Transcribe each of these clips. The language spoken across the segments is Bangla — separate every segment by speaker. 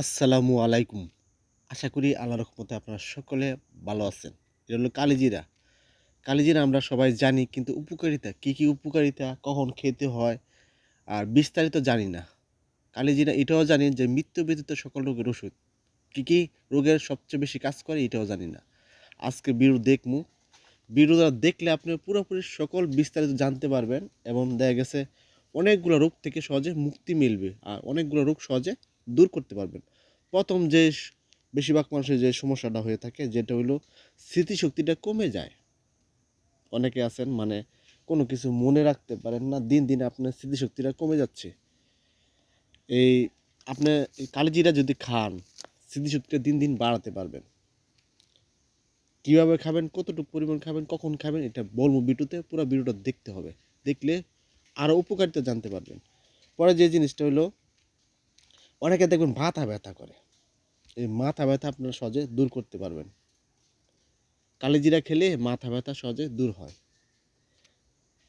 Speaker 1: আসসালামু আলাইকুম। আশা করি আল্লাহ রহমতে আপনারা সকলে ভালো আছেন। এটা হলো কালিজিরা। কালিজিরা আমরা সবাই জানি, কিন্তু উপকারিতা, কি কি উপকারিতা, কখন খেতে হয়, আর বিস্তারিত জানি না। কালিজিরা এটাও জানি যে মৃত্যু ব্যতীত সকল রোগের ওষুধ। কী কী রোগের সবচেয়ে বেশি কাজ করে এটাও জানি না। আজকে বিরু দেখমু। বিরুটা দেখলে আপনি পুরোপুরি সকল বিস্তারিত জানতে পারবেন এবং দেখা গেছে অনেকগুলো রোগ থেকে সহজে মুক্তি মিলবে। আর অনেকগুলো রোগ সহজে দূর করতে পারবেন। প্রথম যে বেশিরভাগ মানুষের যে সমস্যাটা হয়ে থাকে যেটা হলো স্মৃতিশক্তিটা কমে যায়। অনেকে আছেন মানে কোনো কিছু মনে রাখতে পারেন না, দিন দিন আপনার স্মৃতিশক্তিটা কমে যাচ্ছে। এই আপনি কালিজিরা যদি খান, স্মৃতিশক্তিটা দিন দিন বাড়াতে পারবেন। কীভাবে খাবেন, কতটুকু পরিমাণ খাবেন, কখন খাবেন, এটা বলব বিটুতে পুরো ভিডিওটা দেখতে হবে। দেখলে আরও উপকারিতা জানতে পারবেন। পরে যে জিনিসটা হলো অনেকে দেখবেন মাথা ব্যথা করে। এই মাথা ব্যথা আপনারা সহজে দূর করতে পারবেন। কালিজিরা খেলে মাথা ব্যথা সহজে দূর হয়।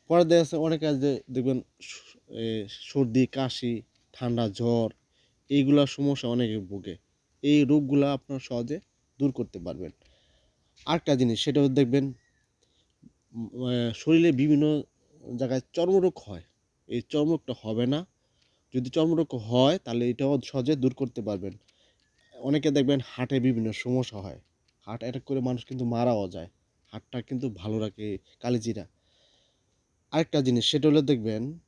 Speaker 1: পরে দেখা যাচ্ছে অনেকে দেখবেন সর্দি, কাশি, ঠান্ডা, জ্বর, এইগুলা সমস্যা অনেকে ভোগে। এই রোগগুলো আপনারা সহজে দূর করতে পারবেন। আরেকটা জিনিস, সেটা দেখবেন শরীরে বিভিন্ন জায়গায় চর্মরোগ হয়। এই চর্মরোগটা হবে না। যদি চর্মরোগ হয়, তাহলে এটাও সহজে দূর করতে পারবেন। অনেকে দেখবেন হার্টে বিভিন্ন সমস্যা হয়। হার্ট অ্যাটাক করে মানুষ কিন্তু মারাও যায়। হার্টটা কিন্তু ভালো রাখে কালিজিরা। আরেকটা জিনিস, সেটা হলো দেখবেন,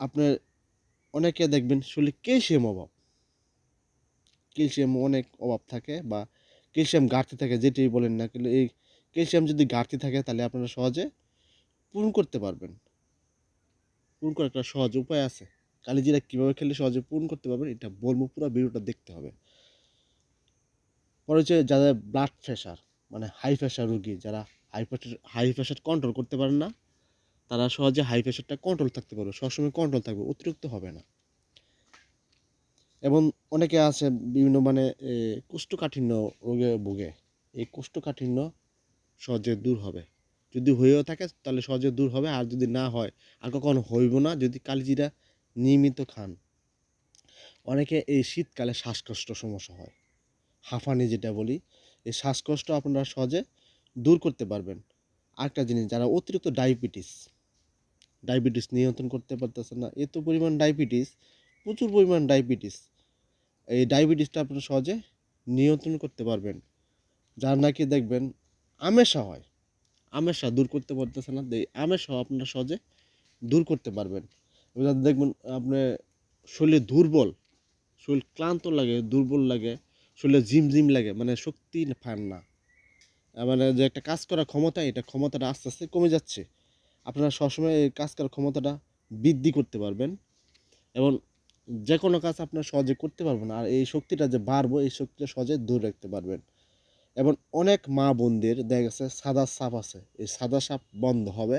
Speaker 1: আপনার অনেকে দেখবেন শরীরে ক্যালসিয়াম অভাব। ক্যালসিয়াম অনেক অভাব থাকে বা ক্যালসিয়াম ঘাটতি থাকে, যেটাই বলেন না কিন্তু এই ক্যালসিয়াম যদি ঘাটতি থাকে, তাহলে আপনারা সহজে পূরণ করতে পারবেন। পূরণ করার একটা সহজ উপায় আছে। কালিজিরা কীভাবে খেলে সহজে পূরণ করতে পারবেন এটা বলব পুরো ভিডিওটা দেখতে হবে। পরে হচ্ছে যাদের ব্লাড প্রেশার মানে হাই প্রেশার রুগী, যারা high pressure high pressure control করতে পারেন না, তারা সহজে হাই প্রেশারটা কন্ট্রোল থাকতে পারবে, সবসময় কন্ট্রোল থাকবে, অতিরিক্ত হবে না। এবং অনেকে আছে বিভিন্ন মানে কোষ্ঠকাঠিন্য রোগে ভোগে, এই কোষ্ঠকাঠিন্য সহজে দূর হবে। যদি হয়েও থাকে, তাহলে সহজে দূর হবে, আর যদি না হয়, আর কখনো হইব না, যদি কালিজিরা নিয়মিত খান। অনেকে এই শীতকালে শ্বাসকষ্ট সমস্যা হয়। হাঁফানি যেটা বলি, এই শ্বাসকষ্ট আপনারা সহজে দূর করতে পারবেন। আরেকটা জিনিস, যারা অতিরিক্ত ডায়াবেটিস ডায়াবেটিস নিয়ন্ত্রণ করতে পারতেছে না, এত পরিমাণ ডায়াবেটিস, প্রচুর পরিমাণ ডায়াবেটিস, এই ডায়াবেটিসটা আপনারা সহজে নিয়ন্ত্রণ করতে পারবেন। যার নাকি দেখবেন আমেশা হয় আমেশা দূর করতে পারতেছে না। আমেশা আপনারা সহজে দূর করতে পারবেন। এবার দেখবেন, আপনি শরীরে দুর্বল, শরীর ক্লান্ত লাগে, দুর্বল লাগে, শরীরে জিম জিম লাগে মানে শক্তি পান না। মানে যে একটা কাজ করার ক্ষমতা, এটা ক্ষমতাটা আস্তে আস্তে কমে যাচ্ছে। আপনারা সবসময় এই কাজ করার ক্ষমতাটা বৃদ্ধি করতে পারবেন। এবং যে কোনো কাজ আপনার সহজে করতে পারবেন, আর এই শক্তিটা যে বাড়বো, এই শক্তিটা সহজে দূর রাখতে পারবেন। এবং অনেক মা বোনদের দেখা গেছে সাদা সাপ আছে। এই সাদা সাপ বন্ধ হবে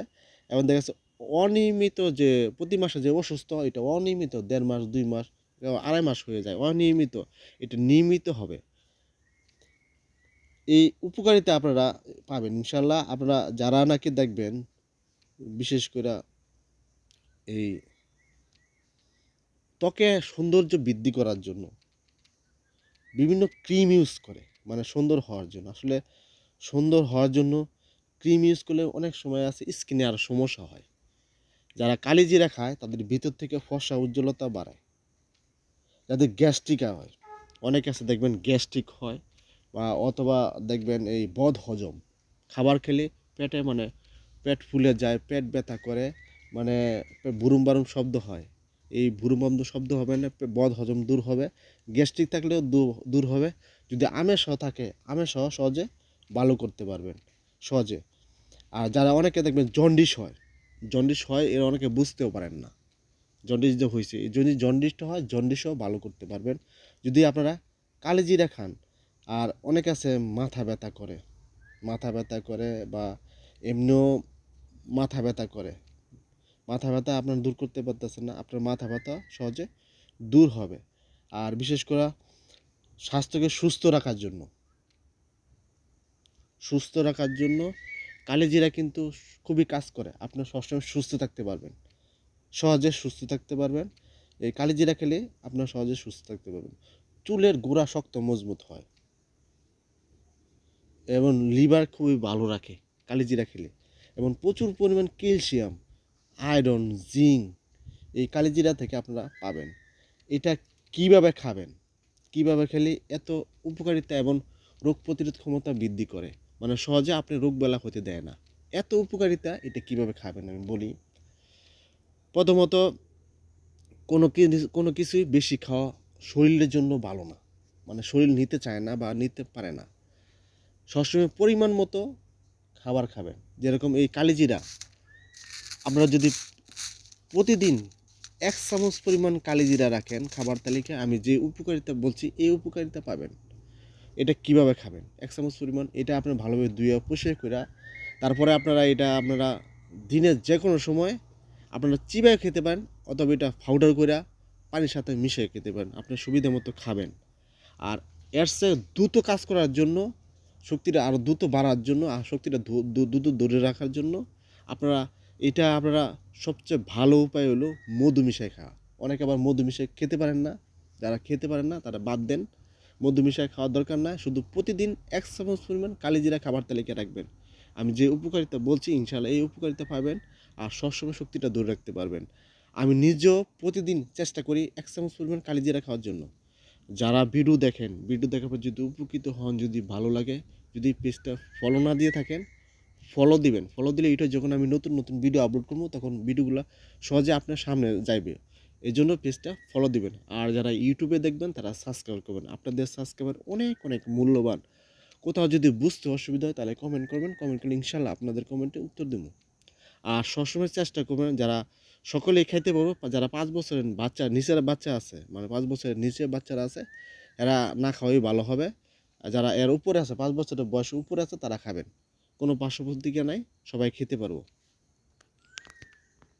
Speaker 1: এবং দেখা গেছে অনিয়মিত যে প্রতি মাসে যে অসুস্থ এটা অনিয়মিত দেড় মাস, দুই মাস আড়াই মাস হয়ে যায়। অনিয়মিত, এটা নিয়মিত হবে। এই উপকারিতা আপনারা পাবেন। ইনশাল্লাহ আপনারা যারা নাকি দেখবেন, বিশেষ করে এই ত্বকে সৌন্দর্য বৃদ্ধি করার জন্য বিভিন্ন ক্রিম ইউজ করে। মানে সুন্দর হওয়ার জন্য। আসলে সুন্দর হওয়ার জন্য ক্রিম ইউজ করলে অনেক সময় আছে স্কিনে আরও সমস্যা হয়। যারা কালিজিরা খায়, তাদের ভিতর থেকে ফসা উজ্জ্বলতা বাড়ায়। যাদের গ্যাস্ট্রিক হয়, অনেকে আছে দেখবেন গ্যাস্ট্রিক হয় বা অথবা দেখবেন এই বদ হজম। খাবার খেলে পেটে মানে পেট ফুলে যায়, পেট ব্যথা করে মানে বুরুম বারুম শব্দ হয়। এই বুরুম বারুম শব্দ হবে না বদ হজম দূর হবে। গ্যাস্ট্রিক থাকলেও দূর হবে। যদি আমের সহ থাকে, আমের সহ সহজে ভালো করতে পারবেন, সহজে। আর যারা অনেকে দেখবেন জন্ডিস হয় জন্ডিস হয়, এরা অনেকে বুঝতেও পারেন না। জন্ডিস যে হয়েছে যদি জন্ডিসটা হয় জন্ডিসও ভালো করতে পারবেন। যদি আপনারা কালিজিরা খান, আর অনেক আছে মাথা ব্যথা করে, মাথা ব্যথা করে বা এমনিও মাথা ব্যথা করে। মাথা ব্যথা আপনার দূর করতে পারতেছেন না, আপনার মাথা ব্যথা সহজে দূর হবে। আর বিশেষ করে স্বাস্থ্যকে সুস্থ রাখার জন্য। সুস্থ রাখার জন্য কালিজিরা কিন্তু খুবই কাজ করে। আপনার সবসময় সুস্থ থাকতে পারবেন। সহজে সুস্থ থাকতে পারবেন। এই কালিজিরা খেলে আপনার সহজে সুস্থ থাকতে পারবেন। চুলের গোড়া শক্ত, মজবুত হয়। এবং লিভার খুবই ভালো রাখে কালিজিরা খেলে। এবং প্রচুর পরিমাণ ক্যালসিয়াম, আয়রন, জিঙ্ক এই কালিজিরা থেকে আপনারা পাবেন। এটা কীভাবে খাবেন? কীভাবে খেলে এত উপকারিতা এবং রোগ প্রতিরোধ ক্ষমতা বৃদ্ধি করে? মানে সহজে আপনি রোগ বেলা হতে দেয় না। এত উপকারিতা, এটা কীভাবে খাবেন আমি বলি। প্রথমত, কোনো কোনো কিছুই বেশি খাওয়া শরীরের জন্য ভালো না। মানে শরীর নিতে চায় না বা নিতে পারে না। সবসময় পরিমাণ মতো খাবার খাবেন। যেরকম এই কালিজিরা। আমরা যদি প্রতিদিন এক চামচ পরিমাণ কালিজিরা রাখেন খাবার তালিকায় আমি যে উপকারিতা বলছি, এই উপকারিতা পাবেন। এটা কীভাবে খাবেন? এক চামচ পরিমাণ, এটা আপনার ভালোভাবে ধুয়ে পরিষ্কার করে তারপরে আপনারা এটা আপনারা দিনের যে কোনো সময় আপনারা চিবায় খেতে পারেন অথবা এটা পাউডার করে পানির সাথে মিশিয়ে খেতে পারেন। আপনার সুবিধা মতো খাবেন। আর এর দ্রুত কাজ করার জন্য, শক্তিটা আরও দ্রুত বাড়ার জন্য, আর শক্তিটা দ্রুত ধরে রাখার জন্য আপনারা এটা আপনারা সবচেয়ে ভালো উপায় হলো মধু মিশাই খাওয়া। অনেকে আবার মধু মিশাই খেতে পারেন না। যারা খেতে পারেন না, তারা বাদ দেন। মধু মিশাই খাওয়ার দরকার না শুধু প্রতিদিন এক চামচ পরিমাণ কালিজিরা খাবার তালিকায় রাখবেন। আমি যে উপকারিতা বলছি ইনশাল্লাহ এই উপকারিতা পাবেন আর সবসময় শক্তিটা ধরে রাখতে পারবেন। আমি নিজেও প্রতিদিন চেষ্টা করি এক চামচ পরিমাণ কালিজিরা খাওয়ার জন্য। যারা ভিডিও দেখেন, ভিডিও দেখার পর যদি উপকৃত হন, যদি ভালো লাগে, যদি পেজটা ফলো না দিয়ে থাকেন ফলো দিবেন ফলো দিলে এটা যখন আমি নতুন নতুন ভিডিও আপলোড করব, তখন ভিডিওগুলো সহজে আপনার সামনে যাইবে। এই জন্য পেজটা ফলো দিবেন। আর যারা ইউটিউবে দেখবেন, তারা সাবস্ক্রাইব করবেন। আপনাদের সাবস্ক্রাইবার অনেক অনেক মূল্যবান। কোথাও যদি বুঝতে অসুবিধা হয়, তাহলে কমেন্ট করবেন। কমেন্ট করলে ইনশাল্লাহ আপনাদের কমেন্টে উত্তর দেবো। আর সবসময় চেষ্টা করবেন, যারা সকলেই খাইতে পারব, যারা পাঁচ বছরের বাচ্চা, নিচের বাচ্চা আছে মানে পাঁচ বছরের নিচে বাচ্চারা আছে, এরা না খাওয়াই ভালো হবে। যারা এর উপরে আছে, পাঁচ বছরের বয়সের উপরে আছে, তারা খাবেন। কোনো পার্শ্ব প্রতিক্রিয়া নাই সবাই খেতে পারব।